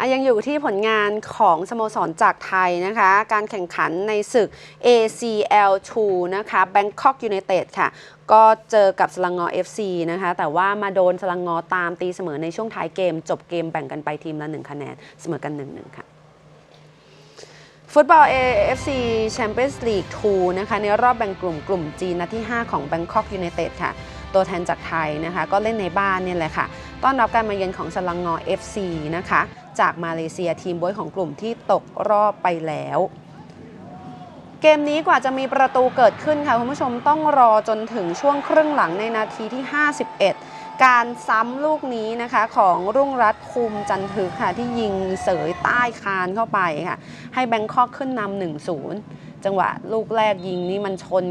อะยังอยู่ที่ผลงานของสโมสรจากไทยนะคะ การแข่งขันในศึก ACL 2 นะคะ Bangkok United ค่ะ ก็เจอกับสลังงอ FC นะคะ แต่ว่ามาโดนสลังงอตามตีเสมอในช่วงท้ายเกม จบเกมแบ่งกันไปทีมละ 1 คะแนน เสมอกัน 1-1 ค่ะฟุตบอล AFC Champions League 2 นะคะ ในรอบแบ่งกลุ่มกลุ่มจีนนัดที่ 5 ของ Bangkok United ค่ะ ตัวแทนจากไทยนะคะ ก็เล่นในบ้านเนี่ยแหละค่ะ ต้อนรับการมาเยือนของสลังงอ FC นะคะ จากมาเลเซียทีมบวยของกลุ่มที่ตกรอบไปแล้ว เกมนี้กว่าจะมีประตูเกิดขึ้นค่ะคุณผู้ชมต้องรอจนถึงช่วงครึ่งหลังในนาทีที่ 51 การซ้ำลูกนี้นะคะของรุ่งรัตน์ภูมิจันทึกค่ะที่ยิงเสยใต้คานเข้าไปค่ะให้แบงคอกขึ้นนำ1-0 จังหวะลูกแรกยิงนี่มันชน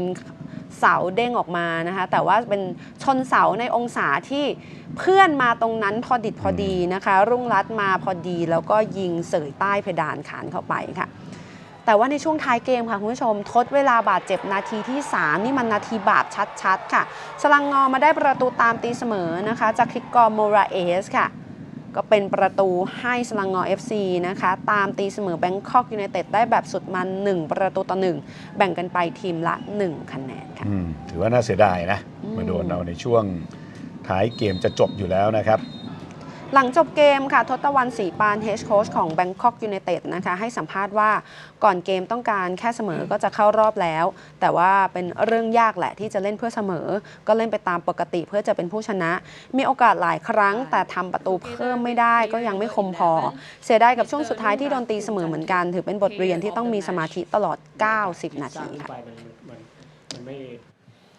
เสาเด้งออกมานะคะ แต่ว่าเป็นชนเสาในองศาที่เพื่อนมาตรงนั้นพอดิดพอดีนะคะ รุ่งรัตน์มาพอดีแล้วก็ยิงเสยใต้เพดานขานเข้าไปค่ะ แต่ว่าในช่วงท้ายเกมค่ะคุณผู้ชม ทดเวลาบาดเจ็บนาทีที่ 3 นี่มันนาทีบาปชัดๆ ค่ะ สลังงอมาได้ประตูตามตีเสมอนะคะ จากคริกกอร์โมราเอสค่ะ ก็เป็นประตูให้สลังงอ FC นะคะ ตามตีเสมอแบงคอกยูไนเต็ดได้แบบสุดมัน 1 ประตูต่อ 1 แบ่งกันไปทีมละ 1 คะแนนค่ะอืมถือว่าน่าเสียดายนะอืมมาโดนเอาในช่วงท้ายเกมจะจบอยู่แล้วนะครับ หลังจบเกมค่ะทศตวรรณศรีปานเฮดโค้ชของ Bangkok United นะคะให้สัมภาษณ์ว่าก่อนเกมต้องการแค่เสมอก็จะเข้ารอบแล้ว แต่ว่าเป็นเรื่องยากแหละที่จะเล่นเพื่อเสมอ ก็เล่นไปตามปกติเพื่อจะเป็นผู้ชนะ มีโอกาสหลายครั้ง แต่ทำประตูเพิ่มไม่ได้ก็ยังไม่คมพอ เสียดายกับช่วงสุดท้ายที่โดนตีเสมอเหมือนกัน ถือเป็นบทเรียนที่ต้องมีสมาธิตลอด 90 นาทีค่ะไปมันมันมันไม่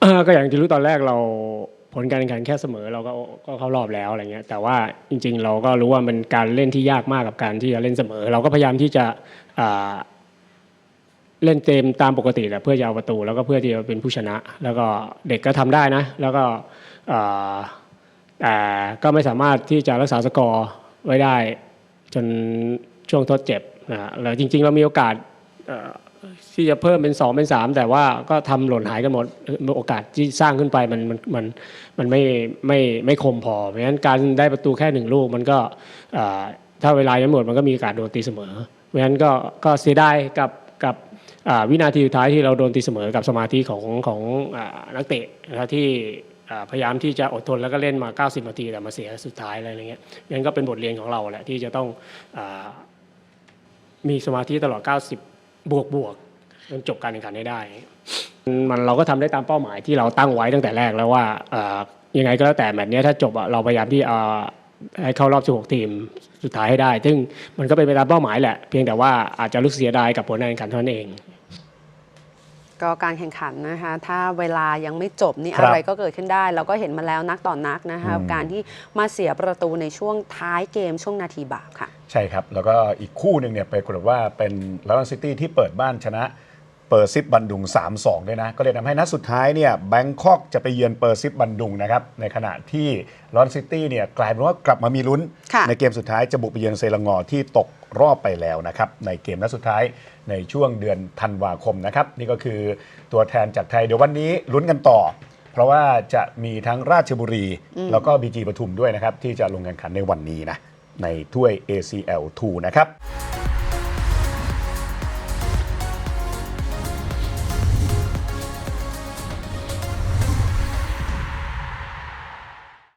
เอ่อก็อย่างที่รู้ตอนแรกเรา ผลการแข่งขันแค่เสมอเราก็ก็เข้ารอบแล้วอะไรเงี้ยแต่ว่าจริง ๆ เราก็รู้ว่ามันการเล่นที่ยากมากกับการที่จะเล่นเสมอ เราก็พยายามที่จะเล่นเต็มตามปกติแหละเพื่อจะเอาประตู แล้วก็เพื่อที่จะเป็นผู้ชนะ แล้วก็เด็กก็ทำได้นะ แล้วก็แต่ก็ไม่สามารถที่จะรักษาสกอร์ไว้ได้จนช่วงทดเจ็บนะฮะแล้วจริง ๆ เรามีโอกาส ที่จะเพิ่มเป็น2เป็น3แต่ว่าก็ทำหล่นหายกันหมดโอกาสที่สร้างขึ้นไปมันมันมันมันไม่ไม่ไม่คมพอเพราะฉะนั้นการได้ประตูแค่หนึ่งลูกมันก็ถ้าเวลายังไม่หมดมันก็มีโอกาสโดนตีเสมอ เพราะฉะนั้นก็ก็เสียดายกับกับวินาทีสุดท้ายที่เราโดนตีเสมอกับสมาธิของของนักเตะนะที่พยายามที่จะอดทนแล้วก็เล่นมา 90 นาทีแต่มาเสียสุดท้ายอะไรอย่างเงี้ยงั้นก็เป็นบทเรียนของเราแหละที่จะต้องมีสมาธิตลอด 90 บวกบวกจนจบการแข่งขันให้ได้ มันเราก็ทำได้ตามเป้าหมายที่เราตั้งไว้ตั้งแต่แรกแล้วว่ายังไงก็แล้วแต่แมตช์นี้ถ้าจบเราพยายามที่ให้เข้ารอบ 16 ทีมสุดท้ายให้ได้ ซึ่งมันก็เป็นไปตามเป้าหมายแหละ เพียงแต่ว่าอาจจะรู้สึกเสียดายกับผลการแข่งขันเท่านั้นเอง ก็การแข่งขันนะคะถ้าเวลายังไม่จบนี่ครับอะไรก็เกิดขึ้นได้เราก็เห็นมาแล้วนักต่อนนักนะคะอืม การที่มาเสียประตูในช่วงท้ายเกมช่วงนาทีบาปค่ะ ใช่ครับ แล้วก็อีกคู่หนึ่งเนี่ยไปกฏว่าเป็นลอนดอนซิตี้ที่เปิดบ้านชนะ เปอร์ซิปบันดุง 3-2 ด้วยนะ ก็เลยทำให้นัดสุดท้ายเนี่ยแบงคอกจะไปเยือนเปอร์ซิปบันดุงนะครับในขณะที่ลอนดอนซิตี้เนี่ยกลายเป็นว่ากลับมามีลุ้น ค่ะในเกมสุดท้ายจะบุกไปเยือนเซรังงอที่ตกรอบไปแล้วนะครับ ในเกมนัดสุดท้ายในช่วงเดือนธันวาคมนะครับ นี่ก็คือตัวแทนจากไทยเดี๋ยววันนี้ลุ้นกันต่อ เพราะว่าจะมีทั้งราชบุรี แล้วก็บีจีปทุมด้วยนะครับ ที่จะลงแข่งขันในวันนี้นะในถ้วย ACL 2 นะครับ